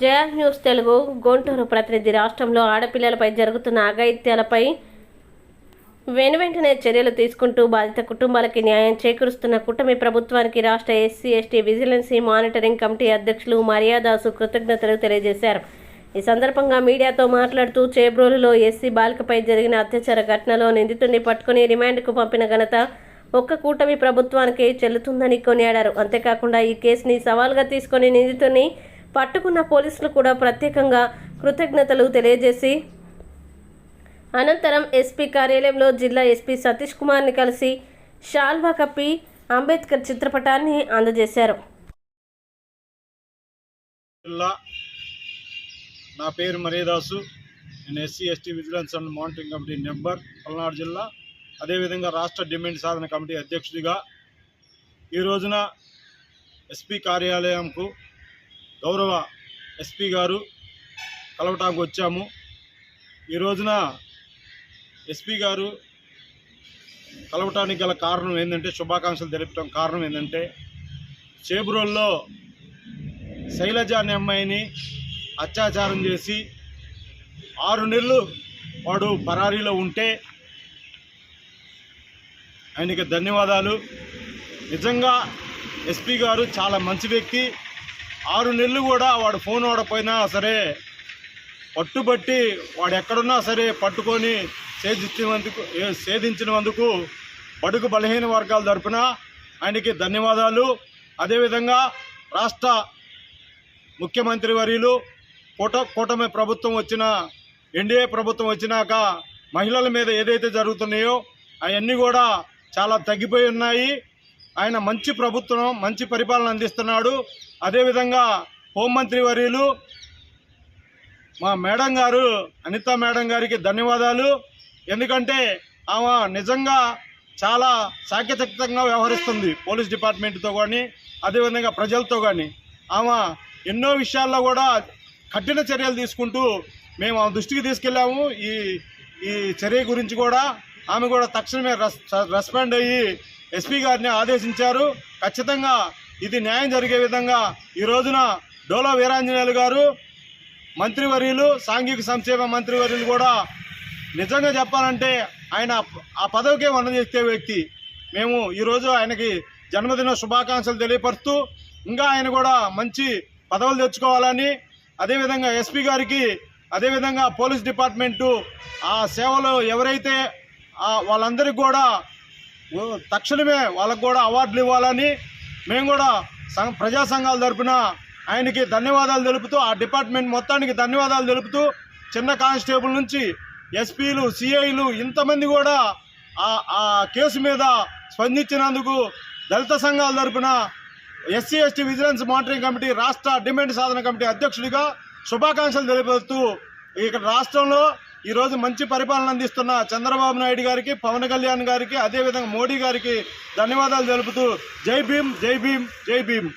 జయా news Telugu Guntur ప్రతినిధి రాష్ట్రంలో ఆడపిల్లలపై జరుగుతున్న అఘాయిత్యాలపై వెనువెంటనే చర్యలు తీసుకుంటూ బాధిత కుటుంబాలకి న్యాయం చేకూరుస్తున్న కూటమి ప్రభుత్వానికి రాష్ట్ర SC ST vigilance monitoring committee అధ్యక్షులు మర్యాదాసు కృతజ్ఞతలు తెలియజేశారు. ఈ సందర్భంగా మీడియాతో మాట్లాడుతూ చేబ్రోలులో ఎస్సీ బాలికపై జరిగిన అత్యాచార ఘటనలో నిందితుడిని పట్టుకుని రిమాండ్కు పంపిన ఘనత ఒక్క కూటమి ప్రభుత్వానికి చెల్లుతుందని కొనియాడారు. అంతేకాకుండా ఈ కేసుని సవాల్గా తీసుకొని నిందితుడిని పట్టుకున్న పోలీసులు కూడా ప్రత్యేకంగా కృతజ్ఞతలు తెలియజేసి అనంతరం ఎస్పీ కార్యాలయంలో జిల్లా ఎస్పీ సతీష్ కుమార్ని కలిసి షాల్వా కప్పి అంబేద్కర్ చిత్రపటాన్ని అందజేశారు. నా పేరు మరీదాసు. నేను SC ST vigilance and monitoring committee member Palnadu జిల్లా. అదేవిధంగా రాష్ట్ర డిమాండ్ సాధన కమిటీ అధ్యక్షుడిగా ఈ రోజున ఎస్పీ కార్యాలయంకు గౌరవ ఎస్పీ గారు కలవటానికి వచ్చాము. ఈ రోజున ఎస్పీ గారు కలవటానికి గల కారణం ఏంటంటే శుభాకాంక్షలు తెలుపటం కారణం ఏంటంటే చేబురోల్లో శైలజ అనే అమ్మాయిని అత్యాచారం చేసి ఆరు నెలలు వాడు పరారీలో ఉంటే ఆయనకి ధన్యవాదాలు. నిజంగా ఎస్పీ గారు చాలా మంచి వ్యక్తి. ఆరు నెలలు కూడా వాడు ఫోన్ వాడపోయినా సరే పట్టుబట్టి వాడు ఎక్కడున్నా సరే పట్టుకొని సేధించినందుకు సేధించినందుకు బడుగు బలహీన వర్గాల తరపున ఆయనకి ధన్యవాదాలు. అదేవిధంగా రాష్ట్ర ముఖ్యమంత్రి వర్యులు కూట కూటమి ప్రభుత్వం వచ్చిన ఎన్డీఏ ప్రభుత్వం వచ్చినాక మహిళల మీద ఏదైతే జరుగుతున్నాయో అవన్నీ కూడా చాలా తగ్గిపోయి ఉన్నాయి. ఆయన మంచి ప్రభుత్వం మంచి పరిపాలన అందిస్తున్నాడు. అదేవిధంగా హోంమంత్రి వర్యులు మా మేడం గారు అనిత మేడం గారికి ధన్యవాదాలు. ఎందుకంటే ఆమె నిజంగా చాలా సాంకేతికంగా వ్యవహరిస్తుంది పోలీస్ డిపార్ట్మెంట్తో కానీ అదేవిధంగా ప్రజలతో కానీ ఆమె ఎన్నో విషయాల్లో కూడా కఠిన చర్యలు తీసుకుంటూ మేము ఆమె దృష్టికి తీసుకెళ్ళాము. ఈ ఈ చర్య గురించి కూడా ఆమె కూడా తక్షణమే రెస్పాండ్ అయ్యి ఎస్పీ గారిని ఆదేశించారు. ఖచ్చితంగా ఇది న్యాయం జరిగే విధంగా ఈ రోజున డోలా వీరాంజనేయులు గారు మంత్రివర్యులు సాంఘిక సంక్షేమ మంత్రివర్యులు కూడా నిజంగా చెప్పాలంటే ఆయన ఆ పదవికే వంద చేసే వ్యక్తి. మేము ఈరోజు ఆయనకి జన్మదిన శుభాకాంక్షలు తెలియపరుస్తూ ఇంకా ఆయన కూడా మంచి పదవులు తెచ్చుకోవాలని అదేవిధంగా ఎస్పీ గారికి అదేవిధంగా పోలీస్ డిపార్ట్మెంటు ఆ సేవలు ఎవరైతే ఆ వాళ్ళందరికీ కూడా తక్షణమే వాళ్ళకు కూడా అవార్డులు ఇవ్వాలని మేము కూడా ప్రజా సంఘాల తరపున ఆయనకి ధన్యవాదాలు తెలుపుతూ ఆ డిపార్ట్మెంట్ మొత్తానికి ధన్యవాదాలు తెలుపుతూ చిన్న కానిస్టేబుల్ నుంచి ఎస్పీలు సిఐలు ఇంతమంది కూడా ఆ ఆ కేసు మీద స్పందించినందుకు దళిత సంఘాల తరపున SC ST vigilance monitoring committee రాష్ట్ర డిమాండ్ సాధన కమిటీ అధ్యక్షుడిగా శుభాకాంక్షలు తెలియపరుస్తూ ఇక్కడ రాష్ట్రంలో ఈరోజు మంచి పరిపాలన అందిస్తున్న చంద్రబాబు నాయుడు గారికి పవన్ కళ్యాణ్ గారికి అదేవిధంగా మోడీ గారికి ధన్యవాదాలు తెలుపుతూ జై భీమ్ జై భీమ్ జై భీమ్.